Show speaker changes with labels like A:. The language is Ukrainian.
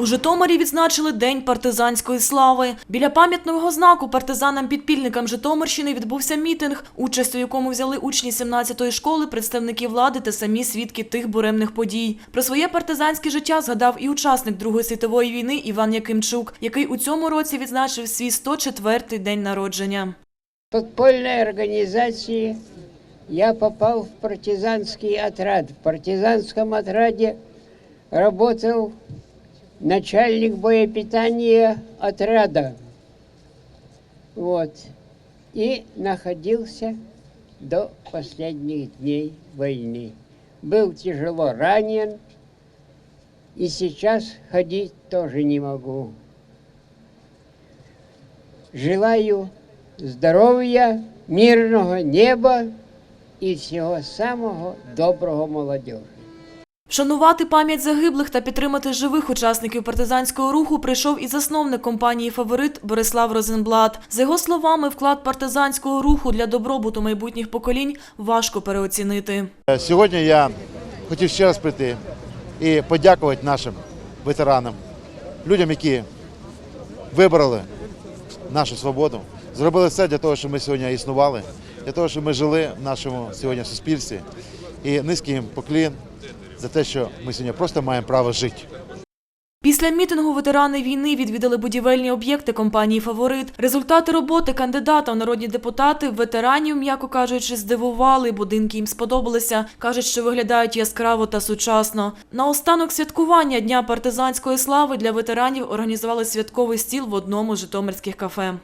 A: У Житомирі відзначили День партизанської слави. Біля пам'ятного знаку партизанам-підпільникам Житомирщини відбувся мітинг, участь у якому взяли учні 17-ї школи, представники влади та самі свідки тих буремних подій. Про своє партизанське життя згадав і учасник Другої світової війни Іван Якимчук, який у цьому році відзначив свій 104-й день народження.
B: В подпольной организации я попал в партизанский отряд. В партизанском отраде работал начальник боепитания отряда. Вот. И находился до последних дней войны. Был тяжело ранен, и сейчас ходить тоже не могу. Желаю здоров'я, мирного неба і всього самого доброго молодежі.
A: Вшанувати пам'ять загиблих та підтримати живих учасників партизанського руху прийшов і засновник компанії Фаворит Борислав Розенблат. За його словами, вклад партизанського руху для добробуту майбутніх поколінь важко переоцінити.
C: Е, Сьогодні я хотів ще раз прийти і подякувати нашим ветеранам, людям, які вибрали нашу свободу, зробили все для того, щоб ми сьогодні існували, для того, щоб ми жили в нашому сьогодні суспільстві. І низький їм поклін за те, що ми сьогодні просто маємо право жити.
A: Після мітингу ветерани війни відвідали будівельні об'єкти компанії Фаворит. Результати роботи кандидата у народні депутати ветеранів, м'яко кажучи, здивували. Будинки їм сподобалися. кажуть, що виглядають яскраво та сучасно. На останок святкування Дня партизанської слави для ветеранів організували святковий стіл в одному з житомирських кафе.